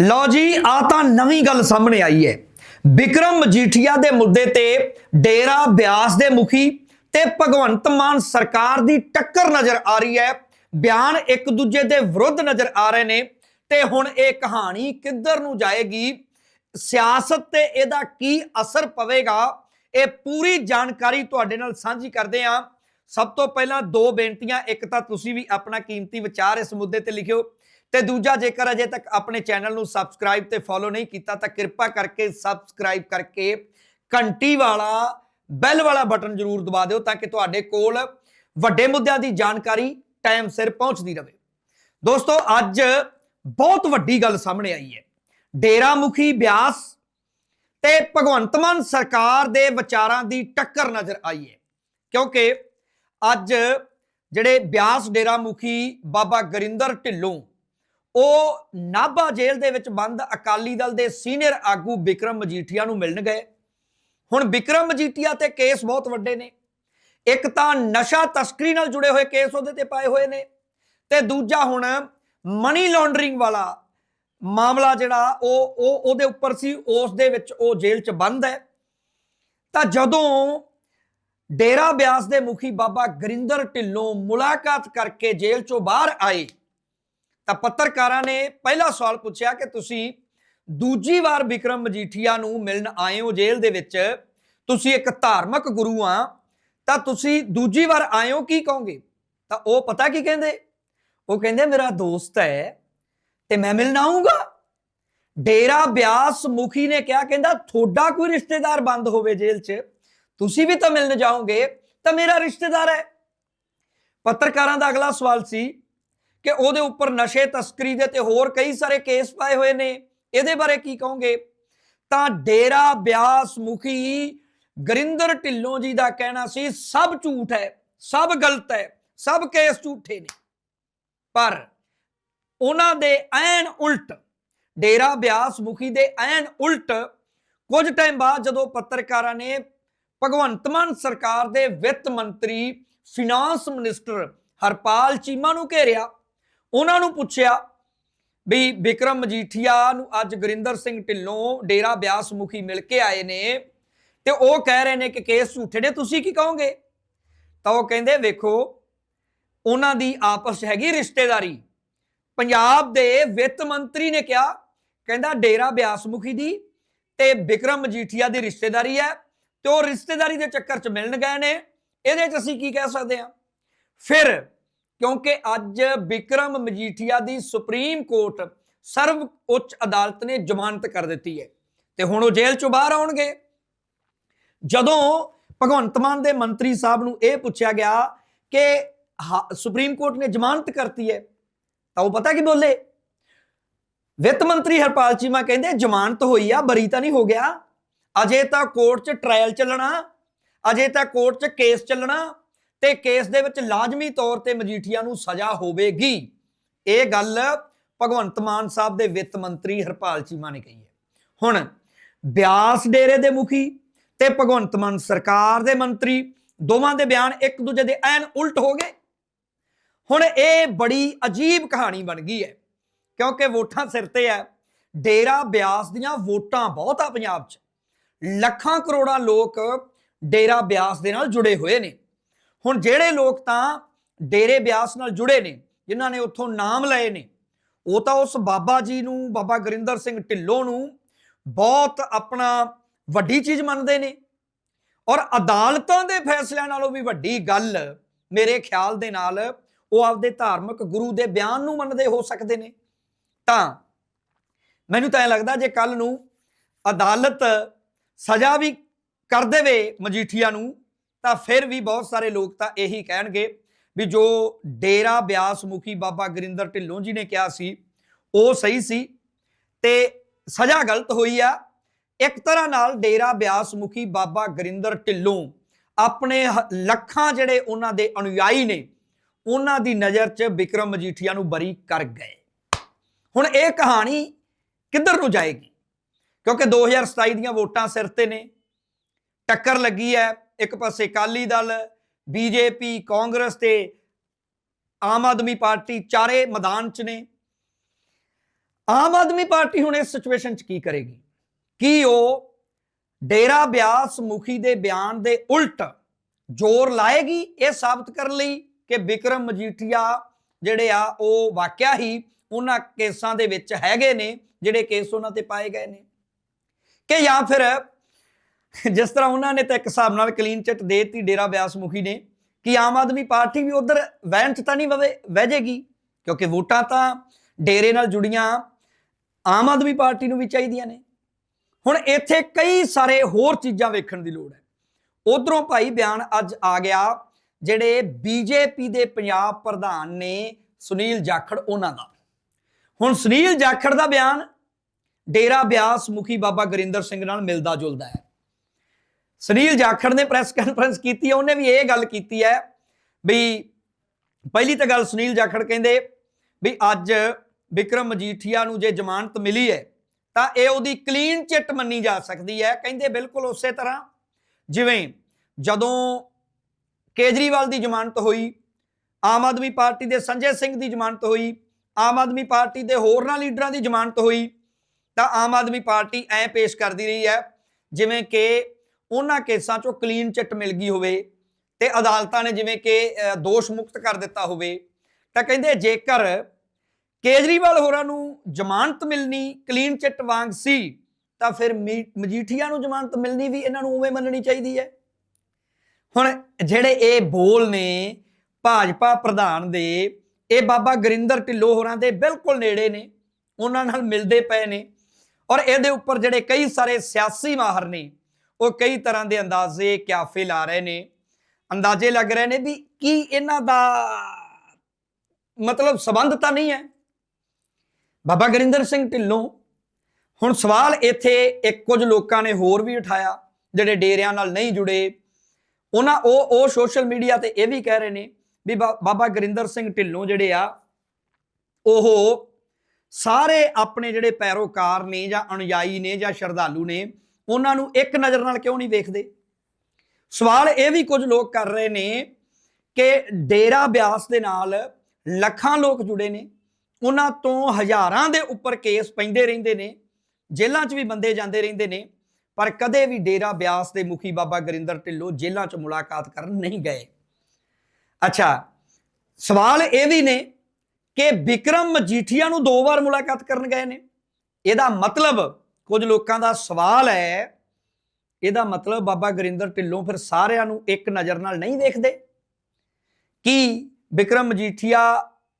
ਲਓ ਜੀ ਆ ਤਾਂ ਨਵੀਂ ਗੱਲ ਸਾਹਮਣੇ ਆਈ ਹੈ। ਵਿਕਰਮ ਮਜੀਠੀਆ ਦੇ ਮੁੱਦੇ ਤੇ ਡੇਰਾ ਬਿਆਸ ਦੇ ਮੁਖੀ ਤੇ ਭਗਵੰਤ ਮਾਨ ਸਰਕਾਰ ਦੀ ਟੱਕਰ ਨਜ਼ਰ ਆ ਰਹੀ ਹੈ। ਬਿਆਨ ਇੱਕ ਦੂਜੇ ਦੇ ਵਿਰੁੱਧ ਨਜ਼ਰ ਆ ਰਹੇ ਨੇ ਤੇ ਹੁਣ ਇਹ ਕਹਾਣੀ ਕਿੱਧਰ ਨੂੰ ਜਾਏਗੀ? ਸਿਆਸਤ ਤੇ ਇਹਦਾ ਕੀ ਅਸਰ ਪਵੇਗਾ? ਇਹ ਪੂਰੀ ਜਾਣਕਾਰੀ ਤੁਹਾਡੇ ਨਾਲ ਸਾਂਝੀ ਕਰਦੇ ਹਾਂ। ਸਭ ਤੋਂ ਪਹਿਲਾਂ ਦੋ ਬੇਨਤੀਆਂ, ਇੱਕ ਤਾਂ ਤੁਸੀਂ ਵੀ ਆਪਣਾ ਕੀਮਤੀ ਵਿਚਾਰ ਇਸ ਮੁੱਦੇ ਤੇ ਲਿਖਿਓ। ਤੇ ਦੂਜਾ ਜੇਕਰ ਅਜੇ ਤੱਕ ਆਪਣੇ ਚੈਨਲ ਨੂੰ ਸਬਸਕ੍ਰਾਈਬ ਤੇ ਫੋਲੋ ਨਹੀਂ ਕੀਤਾ, ਤਾਂ ਕਿਰਪਾ ਕਰਕੇ ਸਬਸਕ੍ਰਾਈਬ ਕਰਕੇ ਘੰਟੀ ਵਾਲਾ, ਬੈਲ ਵਾਲਾ ਬਟਨ ਜ਼ਰੂਰ ਦਬਾ ਦਿਓ ਤਾਂ ਕਿ ਤੁਹਾਡੇ ਕੋਲ ਵੱਡੇ ਮੁੱਦਿਆਂ ਦੀ ਜਾਣਕਾਰੀ ਟਾਈਮ ਸਿਰ ਪਹੁੰਚਦੀ ਰਹੇ। ਦੋਸਤੋ, ਅੱਜ ਬਹੁਤ ਵੱਡੀ ਗੱਲ ਸਾਹਮਣੇ ਆਈ ਹੈ। ਡੇਰਾ ਮੁਖੀ ਬਿਆਸ ਤੇ ਭਗਵੰਤ ਮਾਨ ਸਰਕਾਰ ਦੇ ਵਿਚਾਰਾਂ ਦੀ ਟੱਕਰ ਨਜ਼ਰ ਆਈ ਹੈ। ਕਿਉਂਕਿ ਅੱਜ ਜਿਹੜੇ ਬਿਆਸ ਡੇਰਾ ਮੁਖੀ ਬਾਬਾ ਗਰਿੰਦਰ ਢਿੱਲੋਂ ਉਹ ਨਾਭਾ ਜੇਲ੍ਹ ਦੇ ਵਿੱਚ ਬੰਦ ਅਕਾਲੀ ਦਲ ਦੇ ਸੀਨੀਅਰ ਆਗੂ ਵਿਕਰਮ ਮਜੀਠੀਆ ਨੂੰ ਮਿਲਣ ਗਏ। ਹੁਣ ਵਿਕਰਮ ਮਜੀਠੀਆ ਤੇ ਕੇਸ ਬਹੁਤ ਵੱਡੇ ਨੇ। ਇੱਕ ਤਾਂ ਨਸ਼ਾ ਤਸਕਰੀ ਨਾਲ ਜੁੜੇ ਹੋਏ ਕੇਸ ਉਹਦੇ ਤੇ ਪਾਏ ਹੋਏ ਨੇ ਤੇ ਦੂਜਾ ਹੁਣ ਮਨੀ ਲਾਂਡਰਿੰਗ ਵਾਲਾ ਮਾਮਲਾ ਜਿਹੜਾ ਉਹ ਉਹ, ਉਹਦੇ ਉੱਪਰ ਸੀ, ਉਸ ਦੇ ਵਿੱਚ ਉਹ ਜੇਲ੍ਹ 'ਚ ਬੰਦ ਹੈ। ਤਾਂ ਜਦੋਂ ਡੇਰਾ ਬਿਆਸ ਦੇ ਮੁਖੀ ਬਾਬਾ ਗਰਿੰਦਰ ਢਿੱਲੋਂ ਮੁਲਾਕਾਤ ਕਰਕੇ ਜੇਲ੍ਹ 'ਚੋਂ ਬਾਹਰ ਆਏ ਤਾਂ ਪੱਤਰਕਾਰਾਂ ਨੇ ਪਹਿਲਾ ਸਵਾਲ ਪੁੱਛਿਆ ਕਿ ਤੁਸੀਂ ਦੂਜੀ ਵਾਰ ਵਿਕਰਮ ਮਜੀਠੀਆ ਨੂੰ ਮਿਲਣ ਆਏ ਹੋ ਜੇਲ੍ਹ ਦੇ ਵਿੱਚ, ਤੁਸੀਂ ਇੱਕ ਧਾਰਮਿਕ ਗੁਰੂ ਆ, ਤਾਂ ਤੁਸੀਂ ਦੂਜੀ ਵਾਰ ਆਏ ਹੋ ਕੀ ਕਹੋਗੇ? ਤਾਂ ਉਹ ਪਤਾ ਕੀ ਕਹਿੰਦੇ? ਉਹ ਕਹਿੰਦੇ, ਮੇਰਾ ਦੋਸਤ ਹੈ ਤੇ ਮੈਂ ਮਿਲਣ ਆਉਂਗਾ ਡੇਰਾ ਬਿਆਸ ਮੁਖੀ ਨੇ ਕਿਹਾ, ਕਹਿੰਦਾ, ਤੁਹਾਡਾ ਕੋਈ ਰਿਸ਼ਤੇਦਾਰ ਬੰਦ ਹੋਵੇ ਜੇਲ੍ਹ 'ਚ, ਤੁਸੀਂ ਵੀ ਤਾਂ ਮਿਲਣ ਜਾਓਗੇ, ਤਾਂ ਮੇਰਾ ਰਿਸ਼ਤੇਦਾਰ ਹੈ। ਪੱਤਰਕਾਰਾਂ ਦਾ ਅਗਲਾ ਸਵਾਲ ਸੀ ਕਿ ਉਹਦੇ ਉੱਪਰ ਨਸ਼ੇ, ਤਸਕਰੀ ਦੇ ਤੇ ਹੋਰ ਕਈ ਸਾਰੇ ਕੇਸ ਪਾਏ ਹੋਏ ਨੇ। ਇਹਦੇ ਬਾਰੇ ਕੀ ਕਹੋਗੇ? ਤਾਂ ਡੇਰਾ ਬਿਆਸ ਮੁਖੀ ਗਰਿੰਦਰ ਢਿੱਲੋਂ ਜੀ ਦਾ ਕਹਿਣਾ ਸੀ, ਸਭ ਝੂਠ ਹੈ, ਸਭ ਗਲਤ ਹੈ, ਸਭ ਕੇਸ ਝੂਠੇ ਨੇ। ਪਰ ਉਹਨਾਂ ਦੇ ਐਨ ਉਲਟ, ਡੇਰਾ ਬਿਆਸ ਮੁਖੀ ਦੇ ਐਨ ਉਲਟ ਕੁਝ ਟਾਈਮ ਬਾਅਦ ਜਦੋਂ ਪੱਤਰਕਾਰਾਂ ਨੇ ਭਗਵੰਤ ਮਾਨ ਸਰਕਾਰ ਦੇ ਵਿੱਤ ਮੰਤਰੀ ਫਿਨਾਂਸ ਮਿਨਿਸਟਰ ਹਰਪਾਲ ਚੀਮਾ ਨੂੰ ਘੇਰਿਆ ਉਹਨਾਂ ਨੂੰ ਪੁੱਛਿਆ ਵੀ ਵਿਕਰਮ ਮਜੀਠੀਆ ਨੂੰ ਅੱਜ ਗੁਰਿੰਦਰ ਸਿੰਘ ਢਿੱਲੋਂ ਡੇਰਾ ਬਿਆਸ ਮੁਖੀ ਮਿਲ ਕੇ ਆਏ ਨੇ ਤੇ ਉਹ ਕਹਿ ਰਹੇ ਨੇ ਕਿ ਕੇਸ ਝੂਠੇ ਨੇ, ਤੁਸੀਂ ਕੀ ਕਹੋਗੇ? ਤਾਂ ਉਹ ਕਹਿੰਦੇ, ਵੇਖੋ, ਉਹਨਾਂ ਦੀ ਆਪਸ ਹੈਗੀ ਰਿਸ਼ਤੇਦਾਰੀ। ਪੰਜਾਬ ਦੇ ਵਿੱਤ ਮੰਤਰੀ ਨੇ ਕਿਹਾ, ਕਹਿੰਦਾ ਡੇਰਾ ਬਿਆਸ ਮੁਖੀ ਦੀ ਤੇ ਵਿਕਰਮ ਮਜੀਠੀਆ ਦੀ ਰਿਸ਼ਤੇਦਾਰੀ ਹੈ ਤੇ ਉਹ ਰਿਸ਼ਤੇਦਾਰੀ ਦੇ ਚੱਕਰ 'ਚ ਮਿਲਣ ਗਏ ਨੇ। ਇਹਦੇ 'ਚ ਅਸੀਂ ਕੀ ਕਹਿ ਸਕਦੇ ਹਾਂ? ਫਿਰ ਕਿਉਂਕਿ ਅੱਜ ਵਿਕਰਮ ਮਜੀਠੀਆ ਦੀ ਸੁਪਰੀਮ ਕੋਰਟ ਸਰਵ ਉੱਚ ਅਦਾਲਤ ਨੇ ਜ਼ਮਾਨਤ ਕਰ ਦਿੱਤੀ ਹੈ। ਤੇ ਹੁਣ ਉਹ ਜੇਲ੍ਹ ਚੋਂ ਬਾਹਰ ਆਉਣਗੇ। ਜਦੋਂ ਭਗਵੰਤ ਮਾਨ ਦੇ ਮੰਤਰੀ ਸਾਹਿਬ ਨੂੰ ਇਹ ਪੁੱਛਿਆ ਗਿਆ ਕਿ ਹਾ- ਸੁਪਰੀਮ ਕੋਰਟ ਨੇ ਜ਼ਮਾਨਤ ਕਰਤੀ ਹੈ, ਤਾਂ ਉਹ ਪਤਾ ਕੀ ਬੋਲੇ? ਵਿੱਤ ਮੰਤਰੀ ਹਰਪਾਲ ਚੀਮਾ ਕਹਿੰਦੇ, ਜ਼ਮਾਨਤ ਹੋਈ ਆ, ਬਰੀ ਤਾਂ ਨਹੀਂ ਹੋ ਗਿਆ। ਅਜੇ ਤਾਂ ਕੋਰਟ 'ਚ ਟ੍ਰਾਇਲ ਚੱਲਣਾ, ਅਜੇ ਤਾਂ ਕੋਰਟ 'ਚ ਕੇਸ ਚੱਲਣਾ। ਤੇ ਕੇਸ ਦੇ ਵਿੱਚ ਲਾਜ਼ਮੀ ਤੌਰ ਤੇ ਮਜੀਠੀਆ ਨੂੰ ਸਜ਼ਾ ਹੋਵੇਗੀ। ਇਹ ਗੱਲ ਭਗਵੰਤ ਮਾਨ ਸਾਹਿਬ ਦੇ ਵਿੱਤ ਮੰਤਰੀ ਹਰਪਾਲ ਚੀਮਾ ਨੇ ਕਹੀ ਹੈ। ਹੁਣ ਬਿਆਸ ਡੇਰੇ ਦੇ ਮੁਖੀ ਤੇ ਭਗਵੰਤ ਮਾਨ ਸਰਕਾਰ ਦੇ ਮੰਤਰੀ ਦੋਵਾਂ ਦੇ ਬਿਆਨ ਇੱਕ ਦੂਜੇ ਦੇ ਐਨ ਉਲਟ ਹੋ ਗਏ। ਹੁਣ ਇਹ ਬੜੀ ਅਜੀਬ ਕਹਾਣੀ ਬਣ ਗਈ ਹੈ, ਕਿਉਂਕਿ ਵੋਟਾਂ ਸਿਰ ਤੇ ਹੈ। ਡੇਰਾ ਬਿਆਸ ਦੀਆਂ ਵੋਟਾਂ ਬਹੁਤ ਆ ਪੰਜਾਬ 'ਚ। ਲੱਖਾਂ ਕਰੋੜਾਂ ਲੋਕ ਡੇਰਾ ਬਿਆਸ ਦੇ ਨਾਲ ਜੁੜੇ ਹੋਏ ਨੇ। ਹੁਣ ਜਿਹੜੇ ਲੋਕ ਤਾਂ ਡੇਰੇ ਬਿਆਸ ਨਾਲ ਜੁੜੇ ਨੇ, ਜਿਨ੍ਹਾਂ ਨੇ ਉੱਥੋਂ ਨਾਮ ਲਏ ਨੇ, ਉਹ ਤਾਂ ਉਸ ਬਾਬਾ ਜੀ ਨੂੰ, ਬਾਬਾ ਗੁਰਿੰਦਰ ਸਿੰਘ ਢਿੱਲੋਂ ਨੂੰ ਬਹੁਤ ਆਪਣਾ ਵੱਡੀ ਚੀਜ਼ ਮੰਨਦੇ ਨੇ। ਔਰ ਅਦਾਲਤਾਂ ਦੇ ਫੈਸਲਿਆਂ ਨਾਲੋਂ ਵੀ ਵੱਡੀ ਗੱਲ ਮੇਰੇ ਖਿਆਲ ਦੇ ਨਾਲ ਉਹ ਆਪਦੇ ਧਾਰਮਿਕ ਗੁਰੂ ਦੇ ਬਿਆਨ ਨੂੰ ਮੰਨਦੇ ਹੋ ਸਕਦੇ ਨੇ। ਤਾਂ ਮੈਨੂੰ ਤਾਂ ਇਹ ਲੱਗਦਾ ਜੇ ਕੱਲ ਨੂੰ ਅਦਾਲਤ ਸਜ਼ਾ ਵੀ ਕਰ ਦੇਵੇ ਮਜੀਠੀਆ ਨੂੰ ਤਾਂ ਫਿਰ ਵੀ ਬਹੁਤ ਸਾਰੇ ਲੋਕ ਤਾਂ ਇਹੀ ਕਹਿਣਗੇ ਵੀ ਜੋ ਡੇਰਾ ਬਿਆਸ ਮੁਖੀ ਬਾਬਾ ਗੁਰਿੰਦਰ ਢਿੱਲੋਂ ਜੀ ਨੇ ਕਿਹਾ ਸੀ, ਉਹ ਸਹੀ ਸੀ ਤੇ ਸਜ਼ਾ ਗਲਤ ਹੋਈ ਆ। ਇੱਕ ਤਰ੍ਹਾਂ ਨਾਲ ਡੇਰਾ ਬਿਆਸ ਮੁਖੀ ਬਾਬਾ ਗੁਰਿੰਦਰ ਢਿੱਲੋਂ ਆਪਣੇ ਹ- ਲੱਖਾਂ ਜਿਹੜੇ ਉਹਨਾਂ ਦੇ ਅਨੁਯਾਈ ਨੇ, ਉਹਨਾਂ ਦੀ ਨਜ਼ਰ 'ਚ ਵਿਕਰਮ ਮਜੀਠੀਆ ਨੂੰ ਬਰੀ ਕਰ ਗਏ। ਹੁਣ ਇਹ ਕਹਾਣੀ ਕਿੱਧਰ ਨੂੰ ਜਾਏਗੀ? ਕਿਉਂਕਿ 2027 ਦੀਆਂ ਵੋਟਾਂ ਸਿਰ ਤੇ ਨੇ, ਟੱਕਰ ਲੱਗੀ ਹੈ। ਇੱਕ ਪਾਸੇ ਅਕਾਲੀ ਦਲ, ਬੀਜੇਪੀ, ਕਾਂਗਰਸ ਤੇ ਆਮ ਆਦਮੀ ਪਾਰਟੀ ਚਾਰੇ ਮੈਦਾਨ 'ਚ ਨੇ। ਆਮ ਆਦਮੀ ਪਾਰਟੀ ਹੁਣ ਇਸ ਸਿਚੁਏਸ਼ਨ 'ਚ ਕੀ ਕਰੇਗੀ? ਕੀ ਉਹ ਡੇਰਾ ਬਿਆਸ ਮੁਖੀ ਦੇ ਬਿਆਨ ਦੇ ਉਲਟ ਜ਼ੋਰ ਲਾਏਗੀ ਇਹ ਸਾਬਤ ਕਰਨ ਲਈ ਕਿ ਵਿਕਰਮ ਮਜੀਠੀਆ ਜਿਹੜੇ ਆ, ਉਹ ਵਾਕਿਆ ਹੀ ਉਹਨਾਂ ਕੇਸਾਂ ਦੇ ਵਿੱਚ ਹੈਗੇ ਨੇ, ਜਿਹੜੇ ਕੇਸ ਉਹਨਾਂ ਤੇ ਪਾਏ ਗਏ ਨੇ? ਕਿ ਜਾਂ ਫਿਰ ਜਿਸ ਤਰ੍ਹਾਂ ਉਹਨਾਂ ਨੇ ਤਾਂ ਇੱਕ ਹਿਸਾਬ ਨਾਲ ਕਲੀਨ ਚਿੱਟ ਦੇ ਦਿੱਤੀ, ਡੇਰਾ ਬਿਆਸ ਮੁਖੀ ਨੇ, ਕਿ ਆਮ ਆਦਮੀ ਪਾਰਟੀ ਵੀ ਉਧਰ ਵਹਿਣ 'ਚ ਤਾਂ ਨਹੀਂ ਵਵੇ, ਵਹਿ ਜਾਏਗੀ ਕਿਉਂਕਿ ਵੋਟਾਂ ਤਾਂ ਡੇਰੇ ਨਾਲ ਜੁੜੀਆਂ ਆਮ ਆਦਮੀ ਪਾਰਟੀ ਨੂੰ ਵੀ ਚਾਹੀਦੀਆਂ ਨੇ। ਹੁਣ ਇੱਥੇ ਕਈ ਸਾਰੇ ਹੋਰ ਚੀਜ਼ਾਂ ਵੇਖਣ ਦੀ ਲੋੜ ਹੈ। ਉਧਰੋਂ ਭਾਈ ਬਿਆਨ ਅੱਜ ਆ ਗਿਆ, ਜਿਹੜੇ ਬੀਜੇਪੀ ਦੇ ਪੰਜਾਬ ਪ੍ਰਧਾਨ ਨੇ ਸੁਨੀਲ ਜਾਖੜ, ਉਹਨਾਂ ਦਾ। ਹੁਣ ਸੁਨੀਲ ਜਾਖੜ ਦਾ ਬਿਆਨ ਡੇਰਾ ਬਿਆਸ ਮੁਖੀ ਬਾਬਾ ਗੁਰਿੰਦਰ ਸਿੰਘ ਨਾਲ ਮਿਲਦਾ ਜੁਲਦਾ ਹੈ। ਸੁਨੀਲ ਜਾਖੜ ਨੇ ਪ੍ਰੈਸ ਕਾਨਫਰੰਸ ਕੀਤੀ ਹੈ ਉਹਨੇ ਵੀ ਇਹ ਗੱਲ ਕੀਤੀ ਹੈ ਵੀ ਪਹਿਲੀ ਤਾਂ ਗੱਲ ਸੁਨੀਲ ਜਾਖੜ ਕਹਿੰਦੇ ਵੀ ਅੱਜ ਵਿਕਰਮ ਮਜੀਠੀਆ ਨੂੰ ਜੇ ਜ਼ਮਾਨਤ ਮਿਲੀ ਹੈ, ਤਾਂ ਇਹ ਉਹਦੀ ਕਲੀਨ ਚਿੱਟ ਮੰਨੀ ਜਾ ਸਕਦੀ ਹੈ। ਕਹਿੰਦੇ ਬਿਲਕੁਲ ਉਸੇ ਤਰ੍ਹਾਂ, ਜਿਵੇਂ ਜਦੋਂ ਕੇਜਰੀਵਾਲ ਦੀ ਜ਼ਮਾਨਤ ਹੋਈ, ਆਮ ਆਦਮੀ ਪਾਰਟੀ ਦੇ ਸੰਜੇ ਸਿੰਘ ਦੀ ਜ਼ਮਾਨਤ ਹੋਈ, ਆਮ ਆਦਮੀ ਪਾਰਟੀ ਦੇ ਹੋਰਨਾਂ ਲੀਡਰਾਂ ਦੀ ਜ਼ਮਾਨਤ ਹੋਈ, ਤਾਂ ਆਮ ਆਦਮੀ ਪਾਰਟੀ ਐ ਪੇਸ਼ ਕਰਦੀ ਰਹੀ ਹੈ, ਜਿਵੇਂ ਕਿ ਉਹਨਾਂ ਕੇਸਾਂ 'ਚੋਂ ਕਲੀਨ ਚਿੱਟ ਮਿਲ ਗਈ ਹੋਵੇ ਤੇ ਅਦਾਲਤਾਂ ਨੇ ਜਿਵੇਂ ਕਿ ਦੋਸ਼ ਮੁਕਤ ਕਰ ਦਿੱਤਾ ਹੋਵੇ, ਤਾਂ ਕਹਿੰਦੇ ਜੇਕਰ ਕੇਜਰੀਵਾਲ ਹੋਰਾਂ ਨੂੰ ਜ਼ਮਾਨਤ ਮਿਲਣੀ ਕਲੀਨ ਚਿੱਟ ਵਾਂਗ ਸੀ, ਤਾਂ ਫਿਰ ਮੀ- ਮਜੀਠੀਆ ਨੂੰ ਜ਼ਮਾਨਤ ਮਿਲਣੀ ਵੀ ਇਹਨਾਂ ਨੂੰ ਉਵੇਂ ਮੰਨਣੀ ਚਾਹੀਦੀ ਹੈ। ਹੁਣ ਜਿਹੜੇ ਇਹ ਬੋਲ ਨੇ ਭਾਜਪਾ ਪ੍ਰਧਾਨ ਦੇ, ਇਹ ਬਾਬਾ ਗੁਰਿੰਦਰ ਢਿੱਲੋਂ ਹੋਰਾਂ ਦੇ ਬਿਲਕੁਲ ਨੇੜੇ ਨੇ, ਉਹਨਾਂ ਨਾਲ ਮਿਲਦੇ ਪਏ ਨੇ, ਔਰ ਇਹਦੇ ਉੱਪਰ ਜਿਹੜੇ ਕਈ ਸਾਰੇ ਸਿਆਸੀ ਮਾਹਰ ਨੇ ਉਹ ਕਈ ਤਰ੍ਹਾਂ ਦੇ ਅੰਦਾਜ਼ੇ ਕਿਆਫੇ ਲਾ ਰਹੇ ਨੇ। ਅੰਦਾਜ਼ੇ ਲੱਗ ਰਹੇ ਨੇ ਵੀ ਕੀ ਇਹਨਾਂ ਦਾ ਮਤਲਬ ਸਬੰਧ ਤਾਂ ਨਹੀਂ ਹੈ। ਬਾਬਾ ਗੁਰਿੰਦਰ ਸਿੰਘ ਢਿੱਲੋਂ, ਹੁਣ ਸਵਾਲ ਇੱਥੇ ਇੱਕ ਕੁਝ ਲੋਕਾਂ ਨੇ ਹੋਰ ਵੀ ਉਠਾਇਆ, ਜਿਹੜੇ ਡੇਰਿਆਂ ਨਾਲ ਨਹੀਂ ਜੁੜੇ। ਉਹਨਾਂ ਉਹ ਉਹ ਸੋਸ਼ਲ ਮੀਡੀਆ ਤੇ ਇਹ ਵੀ ਕਹਿ ਰਹੇ ਨੇ ਵੀ ਬਾ- ਬਾਬਾ ਗੁਰਿੰਦਰ ਸਿੰਘ ਢਿੱਲੋਂ ਜਿਹੜੇ ਆ, ਉਹ ਸਾਰੇ ਆਪਣੇ ਜਿਹੜੇ ਪੈਰੋਕਾਰ ਨੇ ਜਾਂ ਅਨੁਯਾਈ ਨੇ ਜਾਂ ਸ਼ਰਧਾਲੂ ਨੇ ਉਹਨਾਂ ਨੂੰ ਇੱਕ ਨਜ਼ਰ ਨਾਲ ਕਿਉਂ ਨਹੀਂ ਵੇਖਦੇ? ਸਵਾਲ ਇਹ ਵੀ ਕੁਝ ਲੋਕ ਕਰ ਰਹੇ ਨੇ ਕਿ ਡੇਰਾ ਬਿਆਸ ਦੇ ਨਾਲ ਲੱਖਾਂ ਲੋਕ ਜੁੜੇ ਨੇ, ਉਹਨਾਂ ਤੋਂ ਹਜ਼ਾਰਾਂ ਦੇ ਉੱਪਰ ਕੇਸ ਪੈਂਦੇ ਰਹਿੰਦੇ ਨੇ, ਜੇਲ੍ਹਾਂ 'ਚ ਵੀ ਬੰਦੇ ਜਾਂਦੇ ਰਹਿੰਦੇ ਨੇ, ਪਰ ਕਦੇ ਵੀ ਡੇਰਾ ਬਿਆਸ ਦੇ ਮੁਖੀ ਬਾਬਾ ਗੁਰਿੰਦਰ ਢਿੱਲੋਂ ਜੇਲ੍ਹਾਂ 'ਚ ਮੁਲਾਕਾਤ ਕਰਨ ਨਹੀਂ ਗਏ। ਅੱਛਾ, ਸਵਾਲ ਇਹ ਵੀ ਨੇ ਕਿ ਵਿਕਰਮ ਮਜੀਠੀਆ ਨੂੰ ਦੋ ਵਾਰ ਮੁਲਾਕਾਤ ਕਰਨ ਗਏ ਨੇ। ਇਹਦਾ ਮਤਲਬ ਕੁਝ ਲੋਕਾਂ ਦਾ ਸਵਾਲ ਹੈ, ਇਹਦਾ ਮਤਲਬ ਬਾਬਾ ਗੁਰਿੰਦਰ ਢਿੱਲੋਂ ਫਿਰ ਸਾਰਿਆਂ ਨੂੰ ਇੱਕ ਨਜ਼ਰ ਨਾਲ ਨਹੀਂ ਦੇਖਦੇ। ਕੀ ਵਿਕਰਮ ਮਜੀਠੀਆ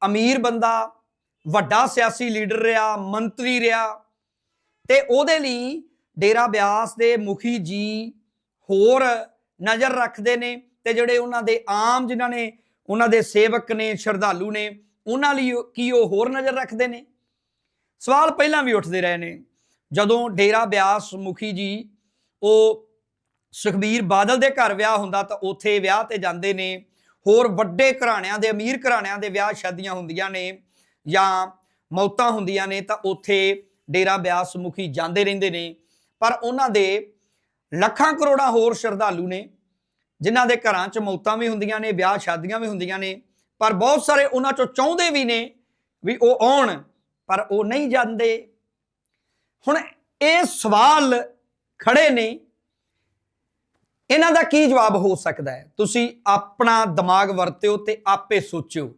ਅਮੀਰ ਬੰਦਾ, ਵੱਡਾ ਸਿਆਸੀ ਲੀਡਰ ਰਿਹਾ, ਮੰਤਰੀ ਰਿਹਾ, ਤੇ ਉਹਦੇ ਲਈ ਡੇਰਾ ਬਿਆਸ ਦੇ ਮੁਖੀ ਜੀ ਹੋਰ ਨਜ਼ਰ ਰੱਖਦੇ ਨੇ ਤੇ ਜਿਹੜੇ ਉਹਨਾਂ ਦੇ ਆਮ ਜਿਨ੍ਹਾਂ ਨੇ, ਉਹਨਾਂ ਦੇ ਸੇਵਕ ਨੇ, ਸ਼ਰਧਾਲੂ ਨੇ, ਉਹਨਾਂ ਲਈ ਕੀ ਉਹ ਹੋਰ ਨਜ਼ਰ ਰੱਖਦੇ ਨੇ? ਸਵਾਲ ਪਹਿਲਾਂ ਵੀ ਉੱਠਦੇ ਰਹੇ ਨੇ। ਜਦੋਂ ਡੇਰਾ ਬਿਆਸ ਮੁਖੀ ਜੀ, ਉਹ ਸੁਖਬੀਰ ਬਾਦਲ ਦੇ ਘਰ ਵਿਆਹ ਹੁੰਦਾ ਤਾਂ ਉੱਥੇ ਵਿਆਹ ਤੇ ਜਾਂਦੇ ਨੇ। ਹੋਰ ਵੱਡੇ ਘਰਾਣਿਆਂ ਦੇ, ਅਮੀਰ ਘਰਾਣਿਆਂ ਦੇ ਵਿਆਹ ਸ਼ਾਦੀਆਂ ਹੁੰਦੀਆਂ ਨੇ ਜਾਂ ਮੌਤਾਂ ਹੁੰਦੀਆਂ ਨੇ ਤਾਂ ਉੱਥੇ ਡੇਰਾ ਬਿਆਸ ਮੁਖੀ ਜਾਂਦੇ ਰਹਿੰਦੇ ਨੇ। ਪਰ ਉਹਨਾਂ ਦੇ ਲੱਖਾਂ ਕਰੋੜਾਂ ਹੋਰ ਸ਼ਰਧਾਲੂ ਨੇ, ਜਿਨ੍ਹਾਂ ਦੇ ਘਰਾਂ 'ਚ ਮੌਤਾਂ ਵੀ ਹੁੰਦੀਆਂ ਨੇ, ਵਿਆਹ ਸ਼ਾਦੀਆਂ ਵੀ ਹੁੰਦੀਆਂ ਨੇ। ਪਰ ਬਹੁਤ ਸਾਰੇ ਉਹਨਾਂ 'ਚੋਂ ਚਾਹੁੰਦੇ ਵੀ ਨੇ ਵੀ ਉਹ ਆਉਣ, ਪਰ ਉਹ ਨਹੀਂ ਜਾਂਦੇ। ਹੁਣ ਇਹ ਸਵਾਲ ਖੜੇ ਨੇ। ਇਹਨਾਂ ਦਾ ਕੀ ਜਵਾਬ ਹੋ ਸਕਦਾ ਹੈ? ਤੁਸੀਂ ਆਪਣਾ ਦਿਮਾਗ ਵਰਤਿਓ ਤੇ ਆਪੇ ਸੋਚਿਓ।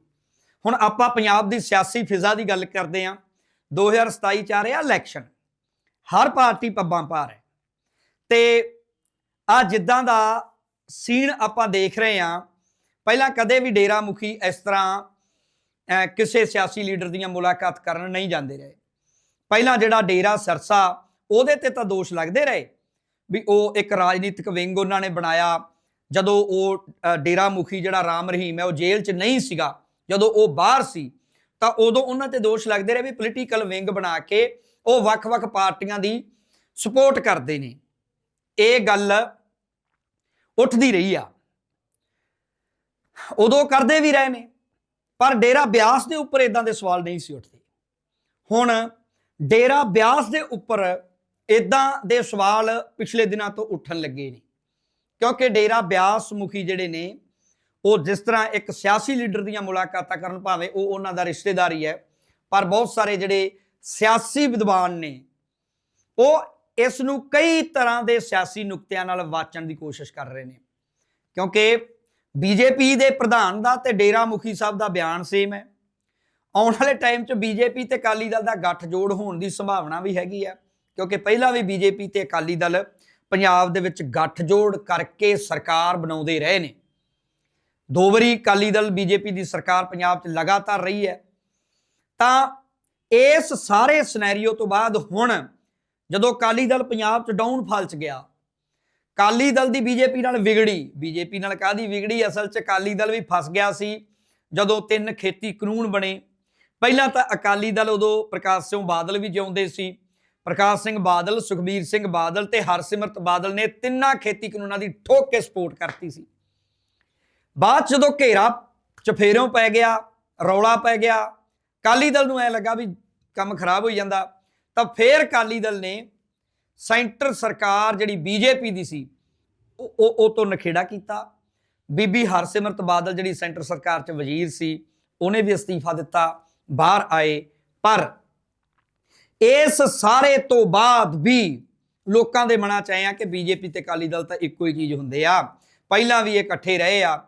ਹੁਣ ਆਪਾਂ ਪੰਜਾਬ ਦੀ ਸਿਆਸੀ ਫਿਜ਼ਾ ਦੀ ਗੱਲ ਕਰਦੇ ਆਂ 2027 ਚ ਆ ਰਿਹਾ ਇਲੈਕਸ਼ਨ ਹਰ ਪਾਰਟੀ ਪੱਬਾਂ ਭਾਰ ਹੈ। ਤੇ ਆ ਜਿੱਦਾਂ ਦਾ ਸੀਨ ਆਪਾਂ ਦੇਖ ਰਹੇ ਆਂ ਪਹਿਲਾਂ ਕਦੇ ਵੀ ਡੇਰਾ ਮੁਖੀ ਇਸ ਤਰ੍ਹਾਂ ਕਿਸੇ ਸਿਆਸੀ ਲੀਡਰ ਦੀਆਂ ਮੁਲਾਕਾਤ ਕਰਨ ਨਹੀਂ ਜਾਂਦੇ ਰਹੇ। ਪਹਿਲਾਂ ਜਿਹੜਾ ਡੇਰਾ ਸਰਸਾ, ਉਹਦੇ ਤੇ ਤਾਂ ਦੋਸ਼ ਲੱਗਦੇ ਰਹੇ ਵੀ ਉਹ ਇੱਕ ਰਾਜਨੀਤਿਕ ਵਿੰਗ ਉਹਨਾਂ ਨੇ ਬਣਾਇਆ। ਜਦੋਂ ਉਹ ਡੇਰਾ ਮੁਖੀ ਜਿਹੜਾ ਰਾਮ ਰਹੀਮ ਹੈ, ਉਹ ਜੇਲ੍ਹ 'ਚ ਨਹੀਂ ਸੀਗਾ, ਜਦੋਂ ਉਹ ਬਾਹਰ ਸੀ, ਤਾਂ ਉਦੋਂ ਉਹਨਾਂ ਤੇ ਦੋਸ਼ ਲੱਗਦੇ ਰਹੇ ਵੀ ਪੋਲੀਟੀਕਲ ਵਿੰਗ ਬਣਾ ਕੇ ਉਹ ਵੱਖ-ਵੱਖ ਪਾਰਟੀਆਂ ਦੀ ਸਪੋਰਟ ਕਰਦੇ ਨੇ। ਇਹ ਗੱਲ ਉੱਠਦੀ ਰਹੀ ਆ। ਉਦੋਂ ਕਰਦੇ ਵੀ ਰਹੇ ਨੇ, ਪਰ ਡੇਰਾ ਬਿਆਸ ਦੇ ਉੱਪਰ ਇਦਾਂ ਦੇ ਸਵਾਲ ਨਹੀਂ ਸੀ ਉੱਠਦੇ। ਹੁਣ ਡੇਰਾ ਬਿਆਸ ਦੇ ਉੱਪਰ ਇਦਾਂ ਦੇ ਸਵਾਲ ਪਿਛਲੇ ਦਿਨਾਂ ਤੋਂ ਉੱਠਣ ਲੱਗੇ ਨੇ। ਕਿਉਂਕਿ ਡੇਰਾ ਬਿਆਸ ਮੁਖੀ ਜਿਹੜੇ ਨੇ, ਉਹ ਜਿਸ ਤਰ੍ਹਾਂ ਇੱਕ ਸਿਆਸੀ ਲੀਡਰ ਦੀਆਂ ਮੁਲਾਕਾਤਾਂ ਕਰਨ ਭਾਵੇਂ ਉਹ ਉਹਨਾਂ ਦਾ ਰਿਸ਼ਤੇਦਾਰ ਹੀ ਹੈ ਪਰ ਬਹੁਤ ਸਾਰੇ ਜਿਹੜੇ ਸਿਆਸੀ ਵਿਦਵਾਨ ਨੇ, ਉਹ ਇਸ ਨੂੰ ਕਈ ਤਰ੍ਹਾਂ ਦੇ ਸਿਆਸੀ ਨੁਕਤਿਆਂ ਨਾਲ ਵਾਚਣ ਦੀ ਕੋਸ਼ਿਸ਼ ਕਰ ਰਹੇ ਨੇ। ਕਿਉਂਕਿ ਬੀਜੇਪੀ ਦੇ ਪ੍ਰਧਾਨ ਦਾ ਤੇ ਡੇਰਾ ਮੁਖੀ ਸਾਹਿਬ ਦਾ ਬਿਆਨ ਸੇਮ ਹੈ। ਆਉਣ ਵਾਲੇ ਟਾਈਮ 'ਚ ਬੀਜੇਪੀ ਤੇ ਅਕਾਲੀ ਦਲ ਦਾ ਗੱਠਜੋੜ ਹੋਣ ਦੀ ਸੰਭਾਵਨਾ ਵੀ ਹੈਗੀ ਆ, ਕਿਉਂਕਿ ਪਹਿਲਾਂ ਵੀ ਬੀਜੇਪੀ ਤੇ ਅਕਾਲੀ ਦਲ ਪੰਜਾਬ ਦੇ ਵਿੱਚ ਗੱਠਜੋੜ ਕਰਕੇ ਸਰਕਾਰ ਬਣਾਉਂਦੇ ਰਹੇ ਨੇ। ਦੋ ਵਾਰੀ ਅਕਾਲੀ ਦਲ ਬੀਜੇਪੀ ਦੀ ਸਰਕਾਰ ਪੰਜਾਬ 'ਚ ਲਗਾਤਾਰ ਰਹੀ ਹੈ। ਤਾਂ ਇਸ ਸਾਰੇ ਸਿਨੈਰੀਓ ਤੋਂ ਬਾਅਦ ਹੁਣ ਜਦੋਂ ਅਕਾਲੀ ਦਲ ਪੰਜਾਬ 'ਚ ਡਾਊਨਫਾਲ 'ਚ ਗਿਆ, ਅਕਾਲੀ ਦਲ ਦੀ ਬੀਜੇਪੀ ਨਾਲ ਵਿਗੜੀ, ਬੀਜੇਪੀ ਨਾਲ ਕਾਦੀ ਵਿਗੜੀ? ਅਸਲ 'ਚ ਅਕਾਲੀ ਦਲ ਵੀ ਫਸ ਗਿਆ ਸੀ ਜਦੋਂ ਤਿੰਨ ਖੇਤੀ ਕਾਨੂੰਨ ਬਣੇ। ਪਹਿਲਾਂ ਤਾਂ ਅਕਾਲੀ ਦਲ ਉਦੋਂ ਪ੍ਰਕਾਸ਼ ਸਿੰਘ ਬਾਦਲ ਵੀ ਜਿਉਂਦੇ ਸੀ। ਪ੍ਰਕਾਸ਼ ਸਿੰਘ ਬਾਦਲ, ਸੁਖਬੀਰ ਸਿੰਘ ਬਾਦਲ ਤੇ ਹਰਸਿਮਰਤ ਬਾਦਲ ਨੇ ਤਿੰਨਾਂ ਖੇਤੀ ਕਾਨੂੰਨਾਂ ਦੀ ਠੋਕ ਕੇ ਸਪੋਰਟ ਕਰਤੀ ਸੀ। ਬਾਅਦ 'ਚ ਜਦੋਂ ਘੇਰਾ ਚਫੇਰੋਂ ਪੈ ਗਿਆ, ਰੌਲਾ ਪੈ ਗਿਆ, ਅਕਾਲੀ ਦਲ ਨੂੰ ਐ ਲੱਗਾ ਵੀ ਕੰਮ ਖਰਾਬ ਹੋਈ ਜਾਂਦਾ, ਤਾਂ ਫੇਰ ਅਕਾਲੀ ਦਲ ਨੇ ਸੈਂਟਰ ਸਰਕਾਰ ਜਿਹੜੀ ਬੀਜੇਪੀ ਦੀ ਸੀ, ਉਹ ਉਹ ਉਹ ਤੋਂ ਨਖੇੜਾ ਕੀਤਾ। ਬੀਬੀ ਹਰਸਿਮਰਤ ਬਾਦਲ ਜਿਹੜੀ ਸੈਂਟਰ ਸਰਕਾਰ 'ਚ ਵਜ਼ੀਰ ਸੀ, ਉਹਨੇ ਵੀ ਅਸਤੀਫਾ ਦਿੱਤਾ। ਬਾਹਰ ਆਏ, ਪਰ ਇਸ ਸਾਰੇ ਤੋਂ ਬਾਅਦ ਵੀ ਲੋਕਾਂ ਦੇ ਮਨਾਂ 'ਚ ਆਇਆ ਕਿ ਬੀਜੇਪੀ ਤੇ ਅਕਾਲੀ ਦਲ ਤਾਂ ਇੱਕੋ ਹੀ ਚੀਜ਼ ਹੁੰਦੇ ਆ। ਪਹਿਲਾਂ ਵੀ ਇਹ ਇਕੱਠੇ ਰਹੇ ਆ।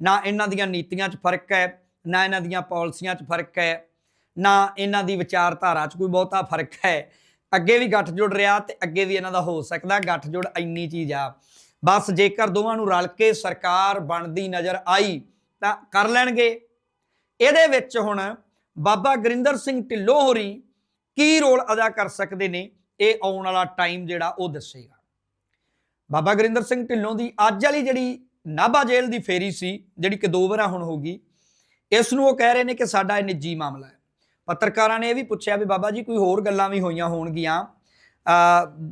ਨਾ ਇਹਨਾਂ ਦੀਆਂ ਨੀਤੀਆਂ 'ਚ ਫ਼ਰਕ ਹੈ, ਨਾ ਇਹਨਾਂ ਦੀਆਂ ਪਾਲਿਸੀਆਂ 'ਚ ਫ਼ਰਕ ਹੈ, ਨਾ ਇਹਨਾਂ ਦੀ ਵਿਚਾਰਧਾਰਾ 'ਚ ਕੋਈ ਬਹੁਤਾ ਫ਼ਰਕ ਹੈ। ਅੱਗੇ ਵੀ ਗੱਠਜੋੜ ਰਿਹਾ ਤੇ ਅੱਗੇ ਵੀ ਇਹਨਾਂ ਦਾ ਹੋ ਸਕਦਾ, ਗੱਠਜੋੜ ਇੰਨੀ ਚੀਜ਼ ਆ। ਬਸ ਜੇਕਰ ਦੋਵਾਂ ਨੂੰ ਰਲ ਕੇ ਸਰਕਾਰ ਬਣਦੀ ਨਜ਼ਰ ਆਈ ਤਾਂ ਕਰ ਲੈਣਗੇ। ਇਹਦੇ ਵਿੱਚ ਹੁਣ ਬਾਬਾ ਗੁਰਿੰਦਰ ਸਿੰਘ ਢਿੱਲੋਂ ਹੋਰੀ ਕੀ ਰੋਲ ਅਦਾ ਕਰ ਸਕਦੇ ਨੇ? ਇਹ ਆਉਣ ਵਾਲਾ ਟਾਈਮ ਜਿਹੜਾ ਉਹ ਦੱਸੇਗਾ। ਬਾਬਾ ਗੁਰਿੰਦਰ ਸਿੰਘ ਢਿੱਲੋਂ ਦੀ ਅੱਜ ਵਾਲੀ ਜਿਹੜੀ ਨਾਭਾ ਜੇਲ੍ਹ ਦੀ ਫੇਰੀ ਸੀ, ਜਿਹੜੀ ਕਿ ਦੋ ਵਾਰਾਂ ਹੁਣ ਹੋ ਗਈ ਇਸ ਨੂੰ ਉਹ ਕਹਿ ਰਹੇ ਨੇ ਕਿ ਸਾਡਾ ਇਹ ਨਿੱਜੀ ਮਾਮਲਾ ਹੈ। ਪੱਤਰਕਾਰਾਂ ਨੇ ਇਹ ਵੀ ਪੁੱਛਿਆ ਵੀ ਬਾਬਾ ਜੀ ਕੋਈ ਹੋਰ ਗੱਲਾਂ ਵੀ ਹੋਈਆਂ ਹੋਣਗੀਆਂ?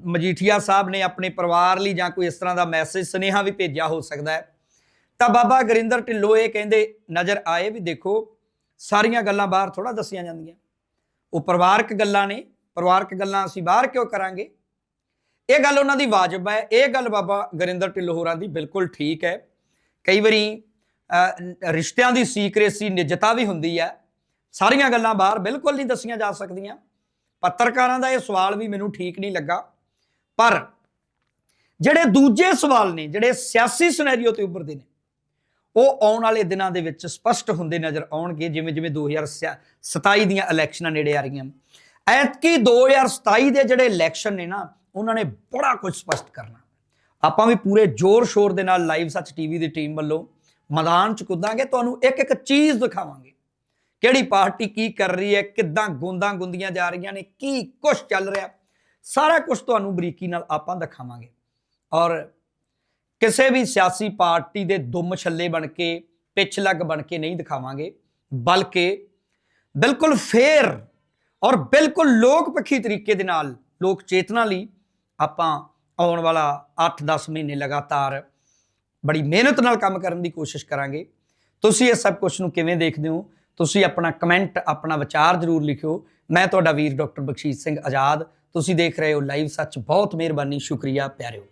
ਮਜੀਠੀਆ ਸਾਹਿਬ ਨੇ ਆਪਣੇ ਪਰਿਵਾਰ ਲਈ ਜਾਂ ਕੋਈ ਇਸ ਤਰ੍ਹਾਂ ਦਾ ਮੈਸੇਜ ਸੁਨੇਹਾ ਵੀ ਭੇਜਿਆ ਹੋ ਸਕਦਾ ਹੈ। ਤਾਂ ਬਾਬਾ ਗੁਰਿੰਦਰ ਢਿੱਲੋਂ ਇਹ ਕਹਿੰਦੇ ਨਜ਼ਰ ਆਏ ਵੀ ਦੇਖੋ ਸਾਰੀਆਂ ਗੱਲਾਂ ਬਾਹਰ ਥੋੜਾ ਦੱਸੀਆਂ ਜਾਂਦੀਆਂ। ਉਹ ਪਰਿਵਾਰਕ ਗੱਲਾਂ ਨੇ, ਪਰਿਵਾਰਕ ਗੱਲਾਂ ਅਸੀਂ ਬਾਹਰ ਕਿਉਂ ਕਰਾਂਗੇ? ਇਹ ਗੱਲ ਉਹਨਾਂ ਦੀ ਵਾਜਬ ਹੈ। ਇਹ ਗੱਲ ਬਾਬਾ ਗਰਿੰਦਰ ਢਿੱਲੋਂ ਦੀ ਬਿਲਕੁਲ ਠੀਕ ਹੈ। ਕਈ ਵਾਰੀ ਰਿਸ਼ਤਿਆਂ ਦੀ ਸੀਕ੍ਰੇਸੀ ਨਿਜਤਾ ਵੀ ਹੁੰਦੀ ਹੈ। ਸਾਰੀਆਂ ਗੱਲਾਂ ਬਾਹਰ ਬਿਲਕੁਲ ਨਹੀਂ ਦੱਸੀਆਂ ਜਾ ਸਕਦੀਆਂ। ਪੱਤਰਕਾਰਾਂ ਦਾ ਇਹ ਸਵਾਲ ਵੀ ਮੈਨੂੰ ਠੀਕ ਨਹੀਂ ਲੱਗਾ। ਪਰ ਜਿਹੜੇ ਦੂਜੇ ਸਵਾਲ ਨੇ, ਜਿਹੜੇ ਸਿਆਸੀ ਸਿਨੈਰੀਓ ਤੇ ਉੱਭਰਦੇ ਨੇ ਉਹ ਆਉਣ ਵਾਲੇ ਦਿਨਾਂ ਦੇ ਵਿੱਚ ਸਪਸ਼ਟ ਹੁੰਦੇ ਨਜ਼ਰ ਆਉਣਗੇ, ਜਿਵੇਂ ਜਿਵੇਂ 2027 ਦੀਆਂ ਇਲੈਕਸ਼ਨਾਂ ਨੇੜੇ ਆ ਰਹੀਆਂ। ਐਤਕੀ 2027 ਦੇ ਜਿਹੜੇ ਇਲੈਕਸ਼ਨ ਨੇ ਨਾ, ਉਹਨਾਂ ਨੇ ਬੜਾ ਕੁਝ ਸਪਸ਼ਟ ਕਰਨਾ। ਆਪਾਂ ਵੀ ਪੂਰੇ ਜ਼ੋਰ ਸ਼ੋਰ ਦੇ ਨਾਲ ਲਾਈਵ ਸੱਚ ਟੀਵੀ ਦੀ ਟੀਮ ਵੱਲੋਂ ਮੈਦਾਨ ਚ ਕੁੱਦਾਂਗੇ, ਤੁਹਾਨੂੰ ਇੱਕ ਇੱਕ ਚੀਜ਼ ਦਿਖਾਵਾਂਗੇ। ਕਿਹੜੀ ਪਾਰਟੀ ਕੀ ਕਰ ਰਹੀ ਹੈ, ਕਿੱਦਾਂ ਗੁੰਦਾਂ ਗੁੰਦੀਆਂ ਜਾ ਰਹੀਆਂ ਨੇ, ਕੀ ਕੁਝ ਚੱਲ ਰਿਹਾ। ਸਾਰਾ ਕੁਝ ਤੁਹਾਨੂੰ ਬਰੀਕੀ ਨਾਲ ਆਪਾਂ ਦਿਖਾਵਾਂਗੇ। ਔਰ ਕਿਸੇ ਵੀ ਸਿਆਸੀ ਪਾਰਟੀ ਦੇ ਦੁੰਮ ਛੱਲੇ ਬਣ ਕੇ, ਪਿੱਛ ਲੱਗ ਬਣ ਕੇ ਨਹੀਂ ਦਿਖਾਵਾਂਗੇ, ਬਲਕਿ ਬਿਲਕੁਲ ਫੇਰ ਔਰ ਬਿਲਕੁਲ ਲੋਕ ਪੱਖੀ ਤਰੀਕੇ ਦੇ ਨਾਲ, ਲੋਕ ਚੇਤਨਾ ਲਈ ਆਪਾਂ ਆਉਣ ਵਾਲਾ 8-10 ਮਹੀਨੇ ਲਗਾਤਾਰ ਬੜੀ ਮਿਹਨਤ ਨਾਲ ਕੰਮ ਕਰਨ ਦੀ ਕੋਸ਼ਿਸ਼ ਕਰਾਂਗੇ। ਤੁਸੀਂ ਇਹ ਸਭ ਕੁਝ ਨੂੰ ਕਿਵੇਂ ਦੇਖਦੇ ਹੋ? ਤੁਸੀਂ ਆਪਣਾ ਕਮੈਂਟ, ਆਪਣਾ ਵਿਚਾਰ ਜ਼ਰੂਰ ਲਿਖਿਓ। ਮੈਂ ਤੁਹਾਡਾ ਵੀਰ ਡਾਕਟਰ ਬਖਸ਼ੀਸ਼ ਸਿੰਘ ਆਜ਼ਾਦ। ਤੁਸੀਂ ਦੇਖ ਰਹੇ ਹੋ ਲਾਈਵ ਸੱਚ। ਬਹੁਤ ਮਿਹਰਬਾਨੀ, ਸ਼ੁਕਰੀਆ, ਪਿਆਰਿਓ।